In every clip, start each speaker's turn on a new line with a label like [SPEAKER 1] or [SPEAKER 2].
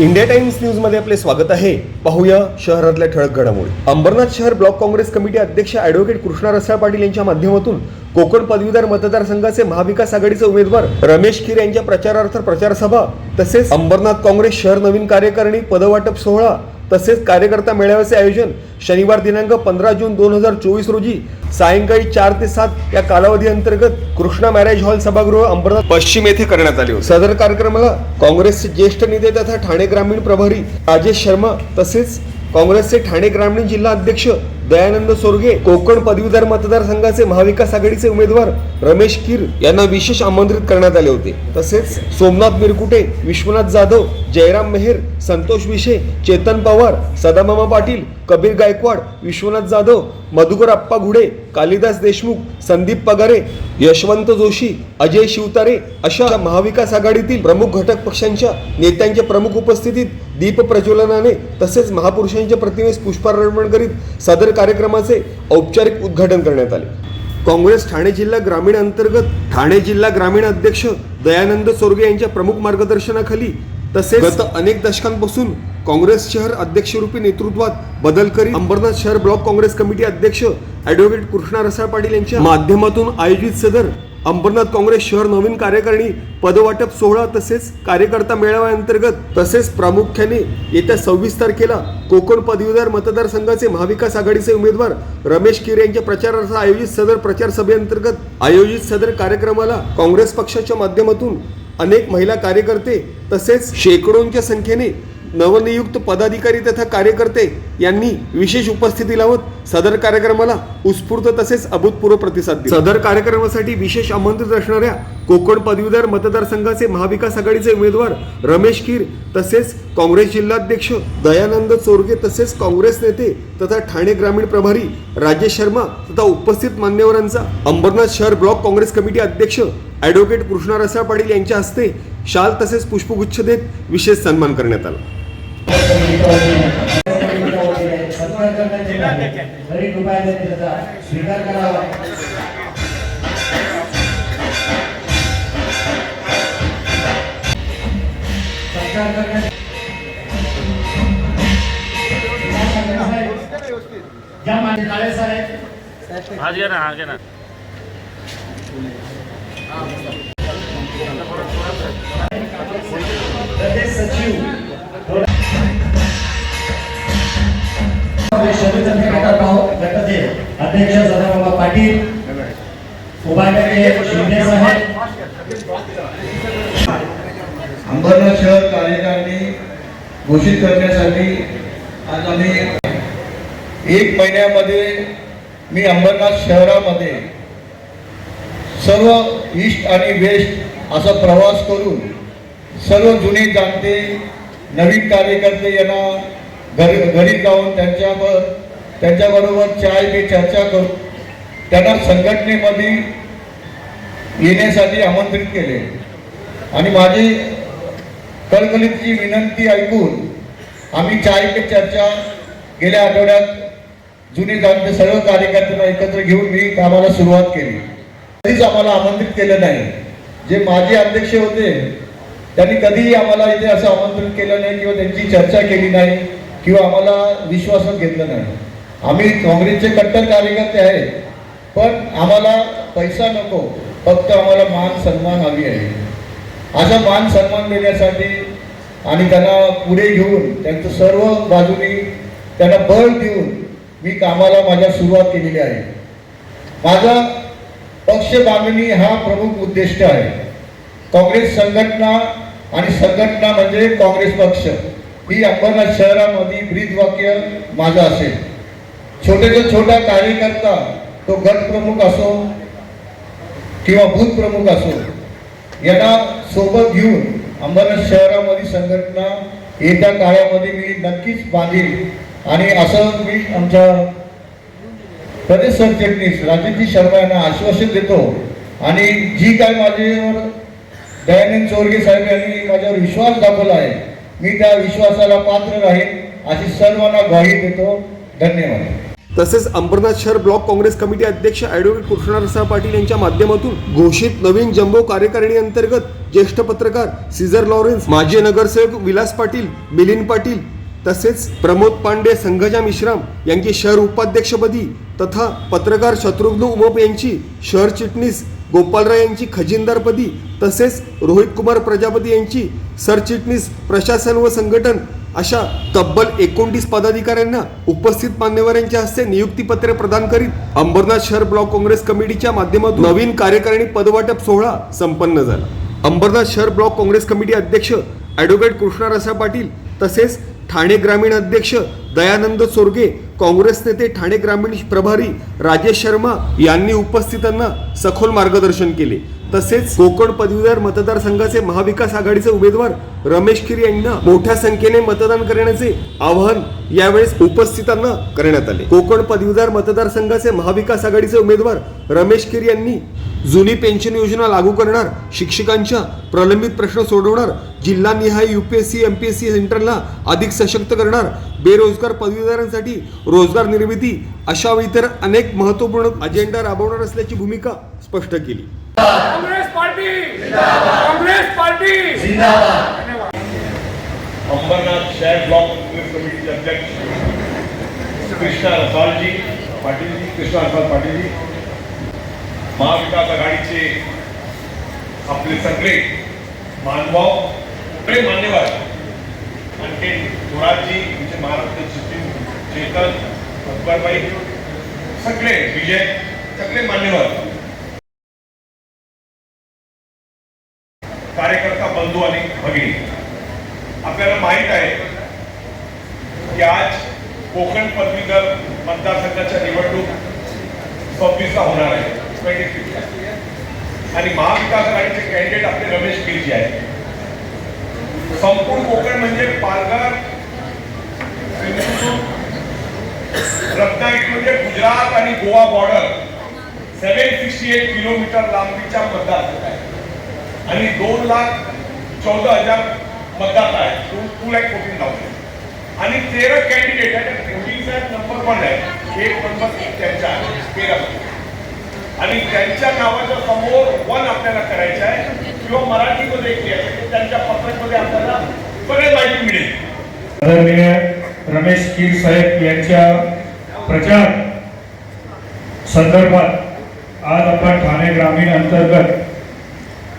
[SPEAKER 1] India times न्यूजमध्ये आपले स्वागत आहे. पाहूया शहरातल्या ठळक घडामोडी. अंबरनाथ शहर ब्लॉक काँग्रेस कमिटी अध्यक्ष ॲडव्होकेट कृष्णा रसाळ पाटील यांच्या माध्यमातून कोकण पदवीधर मतदारसंघाचे महाविकास आघाडीचे उमेदवार रमेश खीर यांच्या प्रचारार्थ प्रचार सभा तसेच अंबरनाथ काँग्रेस शहर नवीन कार्यकारिणी पदवाटप सोहळा तसेच कार्यकर्ता मेळाव्याचे आयोजन शनिवार दिनांक पंधरा जून दोन हजार चोवीस रोजी सायंकाळी चार ते सात या कालावधी अंतर्गत कृष्णा मॅरेज हॉल सभागृह अंबरनाथ पश्चिम येथे करण्यात आले होते. सदर कार्यक्रमाला काँग्रेसचे ज्येष्ठ नेते तथा ठाणे ग्रामीण प्रभारी राजेश शर्मा तसेच काँग्रेसचे ठाणे ग्रामीण जिल्हा अध्यक्ष दयानंद सोरगे कोकण पदवीधर मतदारसंघाचे महाविकास आघाडीचे उमेदवार रमेश कीर यांना विशेष आमंत्रित करण्यात आले होते. तसेच सोमनाथ मिरकुटे विश्वनाथ जाधव जयराम मेहेर संतोष विशे चेतन पवार सदामामा पाटील कबीर गायकवाड विश्वनाथ जाधव मधुकर आप्पा घुडे कालिदास देशमुख संदीप पगारे यशवंत जोशी अजय शिवतारे अशा महाविकास आघाडीतील प्रमुख घटक पक्षांच्या नेत्यांच्या प्रमुख उपस्थितीत दीप प्रज्वलनाने तसेच महापुरुषांच्या प्रतिमेस पुष्पार्पण करीत सदर कार्यक्रमाचे औपचारिक उद्घाटन करण्यात आले. काँग्रेस ठाणे जिल्हा ग्रामीण अंतर्गत ठाणे जिल्हा ग्रामीण अध्यक्ष दयानंद सोरगे यांच्या प्रमुख मार्गदर्शनाखाली तसेच गत अनेक दशकांपासून काँग्रेस शहर अध्यक्षरूपी नेतृत्वात बदल करीत अंबरनाथ शहर ब्लॉक काँग्रेस कमिटी अध्यक्ष ॲडव्होकेट कृष्णा रसाळ पाटील यांच्या माध्यमातून आयोजित सदर अंबरनाथ काँग्रेस शहर नवीन कार्यकारिणी पदवाटप सोहळा तसेच कार्यकर्ता मेळाव्याअंतर्गत तसेच प्रामुख्याने येत्या सव्वीस तारखेला कोकण पदवीधर मतदारसंघाचे महाविकास आघाडीचे उमेदवार रमेश किरे यांच्या प्रचारार्थ आयोजित सदर प्रचार सभेअंतर्गत आयोजित सदर कार्यक्रमाला काँग्रेस पक्षाच्या माध्यमातून अनेक महिला कार्यकर्ते तसेच शेकडोंच्या संख्येने नवनियुक्त पदाधिकारी तथा कार्यकर्ते यांनी विशेष उपस्थिती लावत सदर कार्यक्रमाला उत्स्फूर्त तसेच अभूतपूर्व प्रतिसाद दिला. सदर कार्यक्रमासाठी विशेष आमंत्रित असणाऱ्या कोकण पदवीधर मतदारसंघाचे महाविकास आघाडीचे उमेदवार रमेश कीर तसेच काँग्रेस जिल्हाध्यक्ष दयानंद चोरगे तसेच काँग्रेस नेते तथा ठाणे ग्रामीण प्रभारी राजेश शर्मा तथा उपस्थित मान्यवरांचा अंबरनाथ शहर ब्लॉक काँग्रेस कमिटी अध्यक्ष ॲडव्होकेट कृष्णा रसाळ पाटील यांच्या हस्ते शाल तसेच पुष्पगुच्छ देत विशेष सन्मान करण्यात आला
[SPEAKER 2] सत्कार करण्याचे आहे. तरी कृपया अध्यक्ष सदाबाबा पाटील शिंदे साहेब
[SPEAKER 3] अंबरनाथ शहर कार्यकारिणी घोषित करण्यासाठी आज आम्ही एक महिन्यामध्ये मी अंबरनाथ शहरामध्ये सर्व ईस्ट आणि वेस्ट असा प्रवास करून सर्व जुने जाणते नवीन कार्यकर्ते यांना घरी घरी जाऊन त्यांच्यावर त्यांच्याबरोबर चाय मी चर्चा करून त्यांना संघटनेमध्ये येण्यासाठी आमंत्रित केले. आणि माझी कळकलीची विनंती ऐकून आम्ही चाय पे चर्चा गेल्या आठवड्यात जुने जाणते सर्व कार्यकर्त्यांना एकत्र घेऊन मी कामाला सुरुवात केली. कधीच आम्हाला आमंत्रित केलं नाही. जे माजी अध्यक्ष होते त्यांनी कधीही आम्हाला इथे असं आमंत्रित केलं नाही किंवा त्यांची चर्चा केली नाही. किंवा आम्हाला विश्वासात घेतलं नाही. आम्ही काँग्रेसचे कट्टर कार्यकर्ते आहेत पण आम्हाला पैसा नको फक्त आम्हाला मान सन्मान हवी आहे. असा मान सन्मान देण्यासाठी आणि त्यांना पुढे घेऊन त्यांचं सर्व बाजूनी त्यांना बळ देऊन मी कामाला माझ्या सुरुवात केलेली आहे. माझा पक्ष बांधणी हा प्रमुख उद्दिष्ट आहे. काँग्रेस संघटना आणि संघटना म्हणजे काँग्रेस पक्ष. ही अंबरनाथ शहरामध्ये ब्रीद वाक्य माझं असेल. छोटे छोटा कार्यकर्ता तो गट प्रमुख असो किंवा बूथ प्रमुख असो यांना सोबत घेऊन अंबरनाथ शहरामध्ये संघटना येत्या काळामध्ये मी नक्कीच बांधील. आणि असं मी आमच्या प्रदेश सरचिटणीस राजेशजी शर्मा यांना आश्वासन देतो. आणि जी काय माझ्यावर दयानंद चोरगे साहेब यांनी माझ्यावर विश्वास दाखवला आहे मी त्या विश्वासाला पात्र राहील अशी सर्वांना ग्वाही देतो. धन्यवाद.
[SPEAKER 1] तसेच अंबरनाथ शहर ब्लॉक काँग्रेस कमिटी अध्यक्ष ॲडव्होकेट कृष्णरसाळ पाटील यांच्या माध्यमातून घोषित नवीन जम्बो कार्यकारिणी अंतर्गत ज्येष्ठ पत्रकार सिझर लॉरेन्स माजी नगरसेवक विलास पाटील मिलिंद पाटील तसेच प्रमोद पांडे संघजा मिश्राम यांची शहर उपाध्यक्षपदी तथा पत्रकार शत्रुघ्न उमप यांची शहर चिटणीस गोपालराव यांची खजिनदारपदी तसेच रोहित कुमार प्रजापती यांची सरचिटणीस प्रशासन व संघटन अशा तब्बल एकोणतीस पदाधिकाऱ्यांना उपस्थित मान्यवरांच्या हस्ते नियुक्तीपत्रे प्रदान करीत अंबरनाथ शहर ब्लॉक काँग्रेस कमिटीच्या माध्यमातून नवीन कार्यकारिणी पदवाटप सोहळा संपन्न झाला. अंबरनाथ शहर ब्लॉक काँग्रेस कमिटी अध्यक्ष ॲडव्होकेट कृष्णा रसा पाटील तसेच ठाणे ग्रामीण अध्यक्ष दयानंद चोरगे काँग्रेस नेते ठाणे ग्रामीण प्रभारी राजेश शर्मा यांनी उपस्थितांना सखोल मार्गदर्शन केले. तसेच कोकण पदवीधर मतदारसंघाचे महाविकास आघाडीचे उमेदवार रमेश खिर यांना मोठ्या संख्येने मतदान करण्याचे आवाहन यावेळेस उपस्थितांना करण्यात आले. कोकण पदवीधर मतदारसंघाचे महाविकास आघाडीचे उमेदवार रमेश खिर यांनी जुनी पेन्शन योजना लागू करणार शिक्षकांच्या प्रलंबित प्रश्न सोडवणार जिल्हानिहाय युपीएससी एमपीएससी सेंटरला अधिक सशक्त करणार बेरोजगार पदवीधरांसाठी रोजगार निर्मिती अशा व इतर अनेक महत्त्वपूर्ण अजेंडा राबवणार असल्याची भूमिका स्पष्ट केली.
[SPEAKER 4] Congress party! Congress party!
[SPEAKER 5] Ambarnath शहर ब्लॉक कांग्रेस कमेटीचे अध्यक्ष कृष्णा रसालजी पाटीलजी कृष्णा रसाल पाटीलजी. महाविकास आघाडीचे आपले सगळे मानभाव सगळे मान्यवर आणखी थोरातजी आमचे महाराष्ट्र चिठ्ठी चेतन अकबरबाई सगळे विजय सगळे मान्यवर. कार्यकर्ता बंधू आणि भगिनी. आपल्याला माहीत आहे की आज कोकण पदवीधर मतदारसंघाच्या निवडणूक सव्वीसला होणार आहे. ट्वेंटी सिक्सला आणि महाविकास आघाडीचे कॅन्डिडेट आपले रमेश गिरजी आहेत. संपूर्ण कोकण म्हणजे पालघर सिंधुदुर्ग रत्नागिरी म्हणजे गुजरात आणि Goa border seven sixty eight kilometre लांबीच्या मतदारसंघ आहे आणि दोन लाख चौदा हजार मतदाता आहेत. Two two lakh fourteen thousand आणि तेरा कॅन्डिडेट आहे फोर्टीनचा नंबर वन आहे. एक नंबर त्यांचा आहे तेरा आणि त्यांच्या नावाच्या समोर वन आपल्याला करायचं आहे. किंवा मराठीमध्ये एक लिहायचं आहे. त्यांच्या पत्रकमध्ये आपल्याला बरेच माहिती मिळेल.
[SPEAKER 6] आदरणीय रमेश कीर साहेब यांच्या प्रचार संदर्भात आज आपण ठाणे ग्रामीण अंतर्गत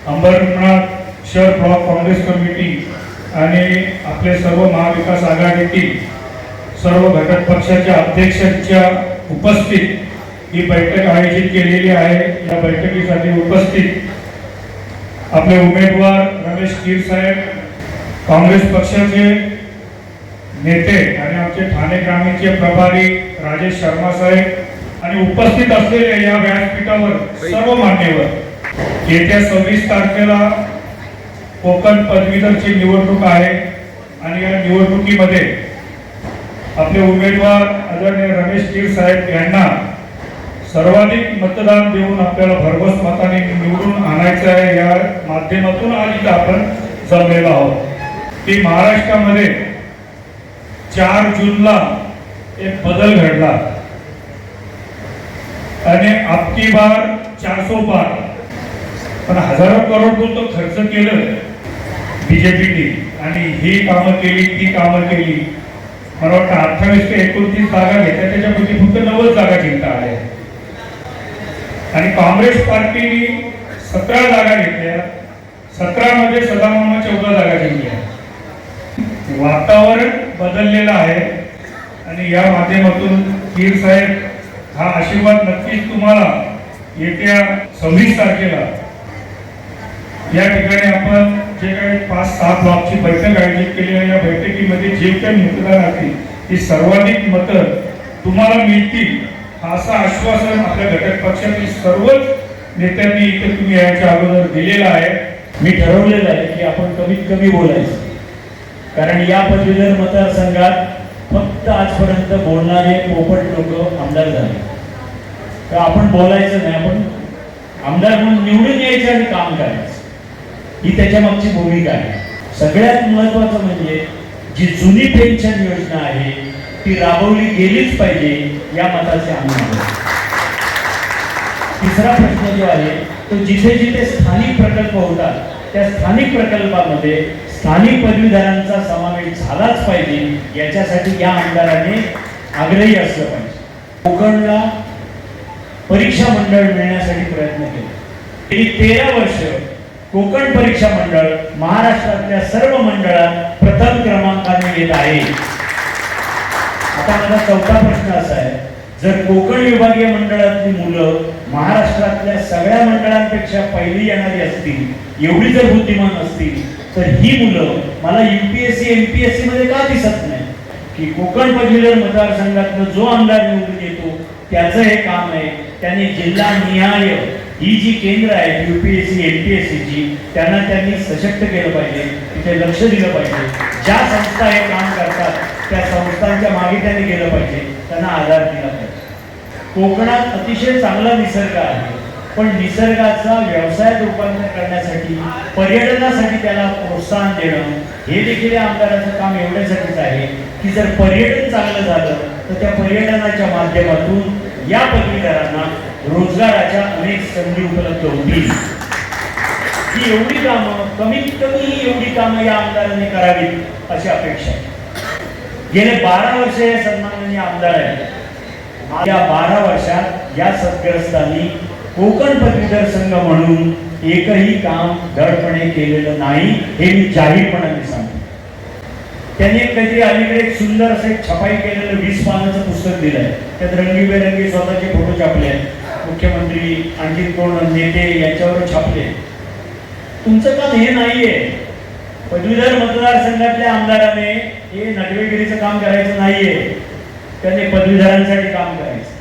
[SPEAKER 6] अंबरनाथ शहर ब्लॉक काँग्रेस कमिटी आणि आपले सर्व महाविकास आघाडीतील सर्व घटक पक्षाच्या अध्यक्षांच्या उपस्थित ही बैठक आयोजित केलेली आहे. या बैठकीसाठी उपस्थित आपले उमेदवार रमेश कीर साहेब काँग्रेस पक्षाचे नेते आणि आमचे ठाणे ग्रामीणचे प्रभारी राजेश शर्मा साहेब आणि उपस्थित असलेले या व्यासपीठावर सर्व मान्यवर येत्या सव्वीस तारखेला कोकण पदवीधरची निवडणूक आहे. आणि या निवडणुकीमध्ये आपले उमेदवार आदरणीय रमेश कीर साहेब यांना सर्वाधिक मतदान देऊन आपल्याला भरघोस मताने निवडून आणायचं आहे. या माध्यमातून आज इथं आपण जमलेलो आहोत. की महाराष्ट्रामध्ये चार जूनला एक बदल घडला. आणि आपकी बार चारसो बार पण हजारो करोड तो खर्च केलं बीजेपीने. आणि ही कामं केली ती कामं केली. मला वाटतं अठ्ठावीस ते एकोणतीस जागा घेतल्या त्याच्यापैकी फक्त नव्वद जागा जिंकता आल्या. आणि काँग्रेस पार्टीने सतरा जागा घेतल्या. सतरा मध्ये सदामामा चौदा जागा जिंकल्या. वातावरण बदललेलं आहे. आणि या माध्यमातून पीर साहेब हा आशीर्वाद नक्कीच तुम्हाला येत्या सव्वीस तारखेला या ठिकाणी आपण जे काही पाच सहा ब्लॉकची बैठक आयोजित केली आहे. या बैठकीमध्ये जे काही मतदार असतील ती सर्वाधिक मतं तुम्हाला मिळतील असं आश्वासन आपल्या घटक पक्षातील सर्वच नेत्यांनी इथे तुम्ही याच्या अगोदर दिलेलं आहे.
[SPEAKER 7] मी ठरवलेलं आहे की आपण कमीत कमी बोलायचं. कारण या पदवीधर मतदारसंघात फक्त आजपर्यंत बोलणारे पोपट लोक आमदार झाले. तर आपण बोलायचं नाही आपण आमदार म्हणून निवडून यायचं आणि काम करायचं. ही त्याच्या मागची भूमिका आहे. सगळ्यात महत्वाचं म्हणजे जी जुनी पेन्शन योजना आहे ती राबवली गेलीच पाहिजे या मताचे आम्ही तिसरा प्रश्न जो आहे तो जिथे जिथे स्थानिक प्रकल्प होतात त्या स्थानिक प्रकल्पामध्ये स्थानिक पदवीधरांचा समावेश झालाच पाहिजे याच्यासाठी या आमदाराने आग्रही असलं पाहिजे. कोकणला परीक्षा मंडळ मिळण्यासाठी प्रयत्न केले. गेली तेरा वर्ष कोकण परीक्षा मंडळ महाराष्ट्रातल्या सर्व मंडळात प्रथम क्रमांकाने येत आहे. आता माझा चौथा प्रश्न असा आहे. जर कोकण विभागीय मंडळातली मुलं महाराष्ट्रातल्या सगळ्या मंडळांपेक्षा पहिली येणारी असतील एवढी जर बुद्धिमान असतील तर ही मुलं मला युपीएससी एमपीएससी मध्ये का दिसत नाही? की कोकण पदवीधर मतदारसंघातनं जो आमदार निवडून येतो त्याचं हे काम आहे. त्याने जिल्हा निहाय ही जी केंद्र आहेत युपीएससी एमपीएससी ची त्यांना त्यांनी सशक्त केलं पाहिजे तिथे लक्ष दिलं पाहिजे. ज्या संस्था हे काम करतात त्या संस्थांच्या मागे त्यांनी गेलं पाहिजे त्यांना आधार दिला पाहिजे. कोकणात अतिशय चांगला निसर्ग आहे पण निसर्गाचा व्यवसायात रूपांतर करण्यासाठी पर्यटनासाठी त्याला प्रोत्साहन देणं हे देखील या आमदाराचं काम एवढ्यासाठीच आहे की जर पर्यटन चांगलं झालं तर त्या पर्यटनाच्या माध्यमातून या पदवीधरांना रोजगाराच्या अनेक संधी उपलब्ध होतील. ही एवढी कामं कमीत कमी एवढी कामं या आमदारांनी करावीत अशी अपेक्षा आहे. गेले बारा वर्ष हे सन्माननीय आमदार आहेत. या बारा वर्षात या सद्ग्रस्तांनी कोकण पदवीधर संघ म्हणून एकही काम धडपणे केलेलं नाही हे मी जाहीरपणाने सांगतो. त्यांनी एक काहीतरी अलीकडे एक सुंदर असं एक छपाई केलेलं वीस पानाचं पुस्तक दिलंय. त्यात रंगीबेरंगी स्वतःचे फोटो छापले आहेत मुख्यमंत्री आणखी कोण म्हणजे नेते यांच्यावर छापले. तुमचं काम हे नाहीये. पदवीधर मतदारसंघातल्या आमदाराने हे नटवेगिरीचं काम करायचं नाहीये. त्याने पदवीधरांसाठी काम करायचं.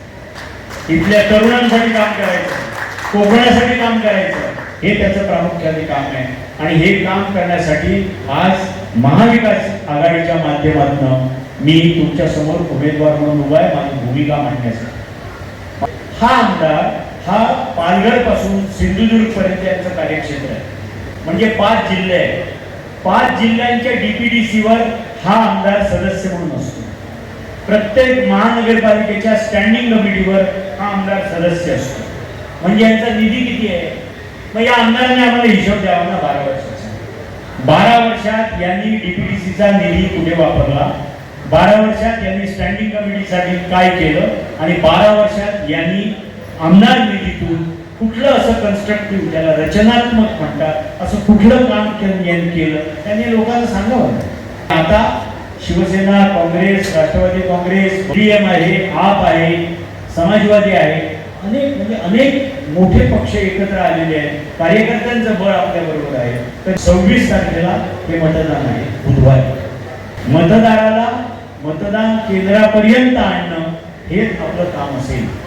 [SPEAKER 7] इथल्या तरुणांसाठी काम करायचं. कोकणासाठी काम करायचं. हे त्याचं प्रामुख्याने काम आहे. आणि हे काम करण्यासाठी आज महाविकास आघाडीच्या माध्यमातून मी तुमच्यासमोर उमेदवार म्हणून उभा आहे. माझी भूमिका मांडण्यासाठी. हा आमदार हा पालघरपासून सिंधुदुर्ग पर्यंत यांचं कार्यक्षेत्र आहे. म्हणजे पाच जिल्हे आहेत. पाच जिल्ह्यांच्या डीपीडीसीवर हा आमदार सदस्य म्हणून असतो. प्रत्येक महानगरपालिकेच्या स्टँडिंग कमिटीवर हा आमदार सदस्य असतो. म्हणजे यांचा निधी किती आहे? मग या आमदाराने आम्हाला हिशोब द्यावा ना बारा वर्षाचा. बारा वर्षात यांनी डीपीडीसीचा निधी कुठे वापरला? बारा वर्षात यांनी स्टँडिंग कमिटीसाठी काय केलं आणि बारा वर्षात यांनी आमदार निधीतून कुठलं असं कन्स्ट्रक्टिव्ह त्याला रचनात्मक म्हणतात असं कुठलं काम यांनी केलं? त्यांनी लोकांना सांगावं आता Shiv Sena Congress Rashtravadi Congress DM आहे आप आहे समाजवादी आहे अनेक म्हणजे अनेक मोठे पक्ष एकत्र आलेले आहेत. कार्यकर्त्यांचं बळ आपल्या बरोबर आहे. तर सव्वीस तारखेला हे मतदान आहे बुधवारी. मतदाराला मतदान केंद्रापर्यंत आणणं हेच आपलं काम असेल.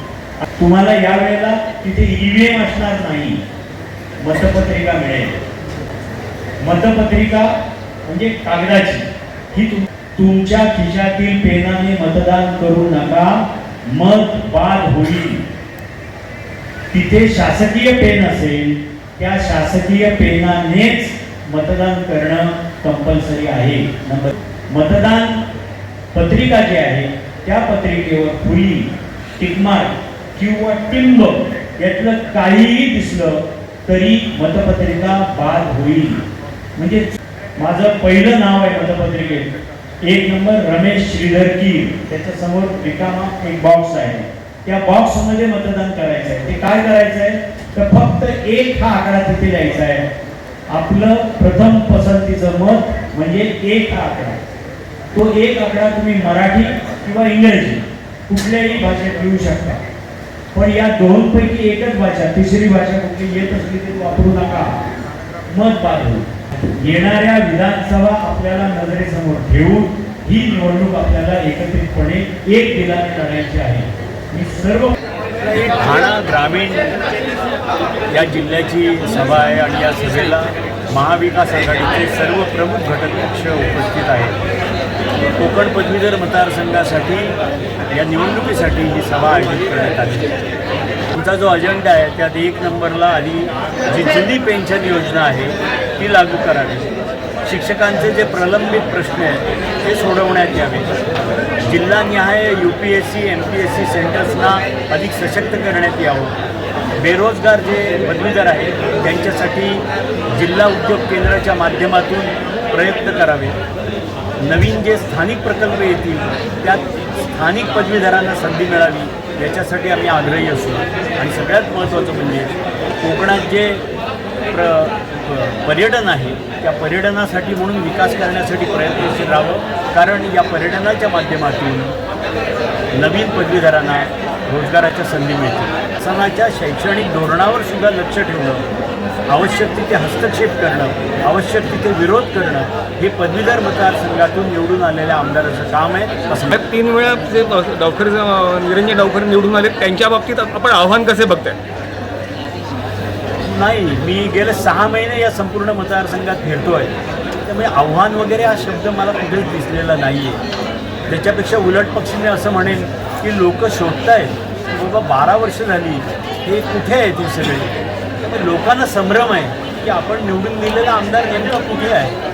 [SPEAKER 7] तुम्हाला या वेळेला तिथे ईव्हीएम असणार नाही. मतपत्रिका मिळेल. मतपत्रिका म्हणजे कागदाची. ही तुम- तुमच्या खिशातील पेनाने मतदान करू नका. मत बाद होईल. तिथे शासकीय पेन असेल त्या शासकीय पेनानेच मतदान करणं कंपल्सरी आहे. नंबर मतदान पत्रिका जी आहे त्या पत्रिकेवर फुली टिकमार्क किंवा टिंब यातलं काहीही दिसलं तरी मतपत्रिका बाद होईल. म्हणजे माझं पहिलं नाव आहे मतपत्रिकेत. एक नंबर रमेश श्रीधर कीर त्याच्यासमोर रिकामा एक बॉक्स आहे. त्या बॉक्समध्ये मतदान करायचं आहे. ते काय करायचं आहे? तर फक्त एक हा आकडा तिथे द्यायचा आहे. आपलं प्रथम पसंतीचं मत म्हणजे एक हा आकडा. तो एक आकडा तुम्ही मराठी किंवा इंग्रजी कुठल्याही भाषेत लिहू शकता. पण या दोन पैकी एकच भाषा तिसरी भाषा कुठली येत असली तरी वापरू नका. मत बाजू येणाऱ्या विधानसभा आपल्याला नजरेसमोर ठेवून ही निवडणूक आपल्याला एकत्रितपणे एक दिलाने लढायची आहे. मी सर्व
[SPEAKER 8] ठाणा ग्रामीण या जिल्ह्याची सभा आहे आणि या सभेला महाविकास आघाडीचे सर्व प्रमुख घटक पक्ष उपस्थित आहेत. कोकण पदवीधर मतदारसंघासाठी या निवडणुकीसाठी ही सभा आयोजित करण्यात आली. तुमचा आमचा जो अजेंडा आहे त्यात एक नंबरला आधी जी जुनी पेन्शन योजना आहे ती लागू करावी. शिक्षकांचे जे प्रलंबित प्रश्न आहेत ते सोडवण्यात यावे.
[SPEAKER 7] जिल्हानिहाय U P S C M P S C सेंटर्सना अधिक सशक्त करण्यात यावं. बेरोजगार जे पदवीधर आहेत त्यांच्यासाठी जिल्हा उद्योग केंद्राच्या माध्यमातून प्रयत्न करावे. नवीन जे स्थानिक प्रकल्प येतील त्यात स्थानिक पदवीधरांना संधी मिळावी याच्यासाठी आम्ही आग्रही असू. आणि सगळ्यात महत्त्वाचं म्हणजे कोकणात जे प्र पर्यटन आहे त्या पर्यटनासाठी म्हणून विकास करण्यासाठी प्रयत्नशील राहावं. कारण या पर्यटनाच्या माध्यमातून नवीन पदवीधरांना रोजगाराच्या संधी मिळतील. शासनाच्या शैक्षणिक धोरणावर सुद्धा लक्ष ठेवणं आवश्यक तिथे हस्तक्षेप करणं आवश्यक तिथे विरोध करणं हे पदवीधर मतदारसंघातून निवडून आलेल्या आमदाराचं काम आहे. असं
[SPEAKER 1] तीन वेळा जे डावखरे निरंजन डावखरे निवडून आले त्यांच्या बाबतीत आपण आव्हान कसे बघताय?
[SPEAKER 7] नाही मी गेले सहा महिने या संपूर्ण मतदारसंघात फिरतो आहे त्यामुळे आव्हान वगैरे हा शब्द मला कुठेच दिसलेला नाही आहे त्याच्यापेक्षा उलट पक्षीने असं म्हणेन की लोक शोधतायत की बाबा बारा वर्ष झाली हे कुठे आहेत हे सगळे? लोकांना संभ्रम आहे की आपण निवडून दिलेला आमदार नेमका कुठे आहे?